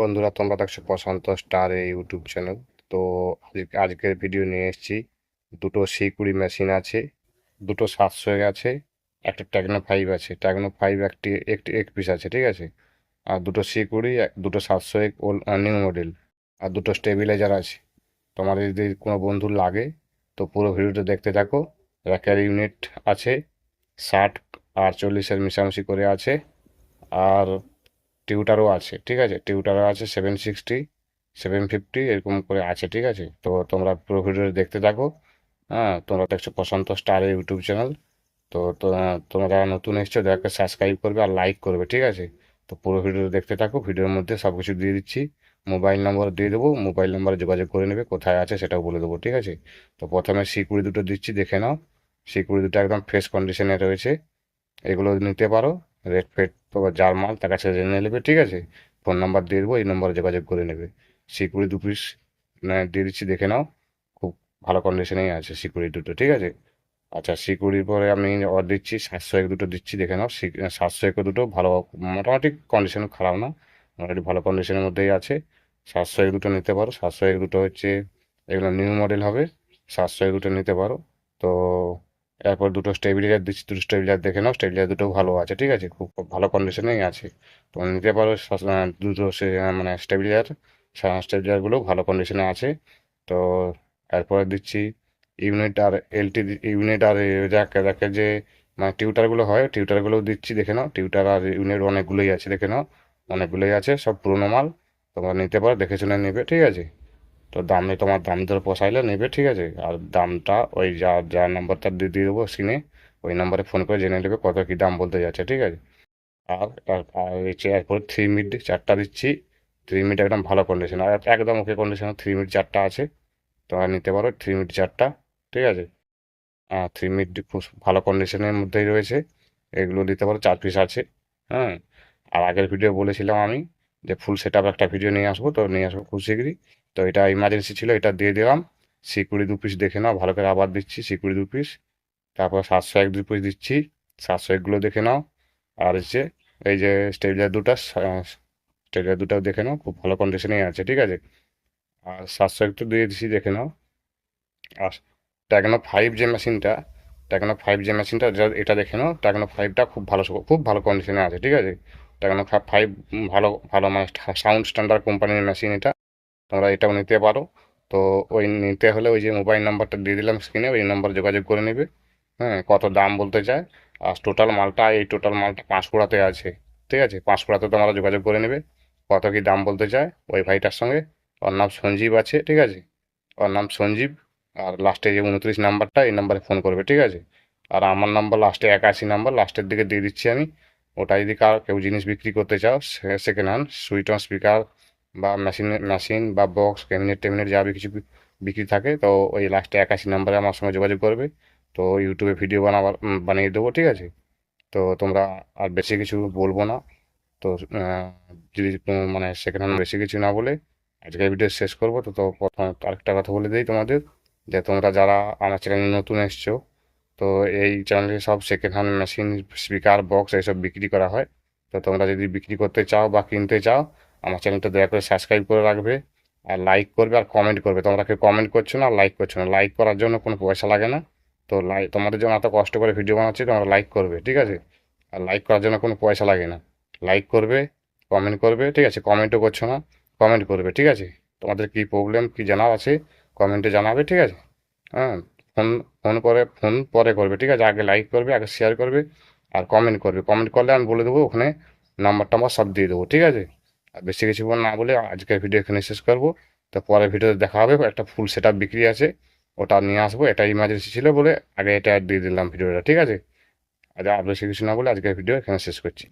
বন্ধুরা, তোমরা দেখছ প্রশান্ত স্টার এই ইউটিউব চ্যানেল তো আজকে, আজকের ভিডিও নিয়ে এসেছি। দুটো সিকুড়ি মেশিন আছে, দুটো সাতশো আছে, একটা ট্যাগনো ফাইভ আছে। ট্যাগনো ফাইভ একটি একটি, এক পিস আছে, ঠিক আছে? আর দুটো সি সিকুড়ি দুটো সাতশো এক নিউ মডেল আর দুটো স্টেবিলাইজার আছে। তোমার যদি কোনো বন্ধু লাগে, তো পুরো ভিডিওটা দেখতে থাকো। র্যাকের ইউনিট আছে, ষাট আর চল্লিশের মিশামিশি করে আছে। আর টিউটারও আছে, ঠিক আছে? টিউটারও আছে সেভেন সিক্সটি সেভেন ফিফটি এরকম করে আছে, ঠিক আছে? তো তোমরা পুরো ভিডিও দেখতে থাকো। হ্যাঁ তোমরা দেখছ প্রশান্ত স্টারের ইউটিউব চ্যানেল তো তো- তোমরা যারা নতুন এসছো, দয়াকে সাবস্ক্রাইব করবে আর লাইক করবে, ঠিক আছে? তো পুরো ভিডিও দেখতে থাকো ভিডিওর মধ্যে সব কিছু দিয়ে দিচ্ছি। মোবাইল নম্বর দিয়ে দেবো, মোবাইল নম্বরে যোগাযোগ করে নেবে, কোথায় আছে সেটাও বলে দেবো, ঠিক আছে? তো প্রথমে সিকুড়ি দুটো দিচ্ছি, দেখে নাও। সিকুড়ি দুটো একদম ফ্রেশ কন্ডিশনে রয়েছে। এগুলো নিতে পারো। রেড ফেড তো যার মাল, তার কাছে জেনে নেবে, ঠিক আছে? ফোন নাম্বার দিয়ে দেবো, এই নম্বরে যোগাযোগ করে নেবে। সিকুড়ি দু পিস দিয়ে দিচ্ছি, দেখে নাও। খুব ভালো কন্ডিশনেই আছে সিকুড়ি দুটো, ঠিক আছে? আচ্ছা সিকুড়ির পরে আমি অর্ডার দিচ্ছি, সাতশো এক দুটো দিচ্ছি, দেখে নাও। সাতশো এক দুটো, ভালো, মোটামুটি কন্ডিশন খারাপ না, মোটামুটি ভালো কন্ডিশনের মধ্যেই আছে। সাতশো এক দুটো নিতে পারো। সাতশো এক দুটো হচ্ছে, এগুলো নিউ মডেল হবে, সাতশো এক দুটো নিতে পারো। তো এরপর দুটো স্টেবিলাইজার দিচ্ছি দুটো স্টেবিলাইজার দেখে নাও স্টেবিলাইজার দুটো ভালো আছে, ঠিক আছে? খুব ভালো কন্ডিশনেই আছে। তো নিতে পারো দুটো মানে স্টেবিলাইজার স্টেবিলাইজারগুলো ভালো কন্ডিশনে আছে। তো এরপরে দিচ্ছি ইউনিট আর এলটি ইউনিট আর যাকে যাকে যে মানে টিউটারগুলো হয় টিউটারগুলোও দিচ্ছি, দেখে নাও। টিউটার আর ইউনিট অনেকগুলোই আছে, দেখে নাও। অনেকগুলোই আছে, সব পুরোনো মাল তোমরা নিতে পারো, দেখে শুনে নেবে, ঠিক আছে? তো দামে তোমার দাম ধরে পোষাইলে নেবে, ঠিক আছে? আর দামটা ওই যা যা নাম্বারটা দিয়ে দিয়ে দেবো স্ক্রিনে ওই নাম্বারে ফোন করে জেনে নেবে কত কী দাম বলতে যাচ্ছে, ঠিক আছে? আর, আর- এরপর থ্রি মিড চারটা দিচ্ছি। থ্রি মিড একদম ভালো কন্ডিশন আর একদম ওকে কন্ডিশন থ্রি মিড চারটা আছে। তোমরা নিতে পারো থ্রি মিড চারটা, ঠিক আছে? হ্যাঁ থ্রি মিড খুব ভালো কন্ডিশনের মধ্যেই রয়েছে। এগুলো দিতে পারো চার পিস আছে হ্যাঁ? আর আগের ভিডিও বলেছিলাম আমি যে ফুল সেট আপ একটা ভিডিও নিয়ে আসব, তো নিয়ে আসব খুব শীঘ্রই তো এটা ইমার্জেন্সি ছিল, এটা দিয়ে দিলাম। সিকুড়ি দু পিস দেখে নাও, ভালো করে আবার দিচ্ছি সিকুড়ি দু পিস তারপর সাতশো এক দু পিস দিচ্ছি সাতশো একগুলো দেখে নাও। আর হচ্ছে এই যে স্টেবিলার দুটা স্টেবিলার দুটাও দেখে নাও, খুব ভালো কন্ডিশনেই আছে, ঠিক আছে? আর সাতশো একটু দিয়ে দিচ্ছি দেখে নাও। আর ট্যাগনো ফাইভ যে মেশিনটা ট্যাগনো ফাইভ যে মেশিনটা এটা দেখে নাও ট্যাগনো ফাইভটা খুব ভালো খুব ভালো কন্ডিশনে আছে, ঠিক আছে? ট্যাগনো ফাইভ ভালো ভালো মানে সাউন্ড স্ট্যান্ডার্ড কোম্পানির মেশিন এটা। তোমরা এটাও নিতে পারো। তো ওই নিতে হলে ওই যে মোবাইল নাম্বারটা দিয়ে দিলাম স্ক্রিনে ওই নাম্বার যোগাযোগ করে নেবে। হ্যাঁ কত দাম বলতে চায়। আর টোটাল মালটা, এই টোটাল মালটা পাঁশকুড়াতে আছে। ঠিক আছে? পাঁশকুড়াতে তোমরা যোগাযোগ করে নেবে। কত কি দাম বলতে চায় ওই ভাইটার সঙ্গে। ওর নাম সঞ্জীব আছে, ঠিক আছে? ওর নাম সঞ্জীব। আর লাস্টে যে উনত্রিশ নাম্বারটা এই নাম্বারে ফোন করবে, ঠিক আছে? আর আমার নাম্বার লাস্টে একাশি নাম্বার লাস্টের দিকে দিয়ে দিচ্ছি আমি। ওটা যদি কার কেউ জিনিস বিক্রি করতে চাও সেকেন্ড হ্যান্ড সুইট স্পিকার বা মেশিন মেশিন বা বক্স ক্যাবিনেট ট্যাবিনেট যা কিছু বিক্রি থাকে, তো ওই লাস্টে একাশি নাম্বারে আমার সঙ্গে যোগাযোগ করবে। তো ইউটিউবে ভিডিও বানাবার বানিয়ে দেবো, ঠিক আছে? তো তোমরা আর বেশি কিছু বলব না। তো যদি মানে সেকেন্ড হ্যান্ড বেশি কিছু না বলে আজকে ভিডিও শেষ করব। তো তো প্রথমে আরেকটা কথা বলে দিই তোমাদের, যে তোমরা যারা আমার চ্যানেলে নতুন এসছো তো এই চ্যানেলে সব second hand machine speaker box এইসব বিক্রি করা হয়। তো তোমরা যদি বিক্রি করতে চাও বা কিনতে চাও, আমার চ্যানেলটা দয়া করে সাবস্ক্রাইব করে রাখবে আর লাইক করবে আর কমেন্ট করবে। তোমরা কেউ কমেন্ট করছ না লাইক করছ না। লাইক করার জন্য কোনো পয়সা লাগে না। তো লাইক তোমাদের জন্য এত কষ্ট করে ভিডিও বানাচ্ছি, তোমরা লাইক করবে, ঠিক আছে? আর লাইক করার জন্য কোনো পয়সা লাগে না। লাইক করবে কমেন্ট করবে, ঠিক আছে? কমেন্টও করছ না কমেন্ট করবে, ঠিক আছে? তোমাদের কি প্রবলেম কি জানার আছে কমেন্টে জানাবে, ঠিক আছে? হ্যাঁ। ফোন ফোন করে, ফোন পরে করবে, ঠিক আছে? আগে লাইক করবে, আগে শেয়ার করবে আর কমেন্ট করবে। কমেন্ট করলে আমি বলে দেবো, ওখানে নাম্বার টাম্বার সব দিয়ে দেবো, ঠিক আছে? আর বেশি কিছু না বলে আজকের ভিডিও এখানে শেষ করব। তো পরে ভিডিওতে দেখা হবে, একটা ফুল সেট বিক্রি আছে, ওটা নিয়ে আসব, এটা ইমার্জেন্সি ছিল বলে আগে এটা দিয়ে দিলাম ভিডিওটা ঠিক আছে? আর বেশি কিছু না বলে আজকের ভিডিও এখানে শেষ করছি।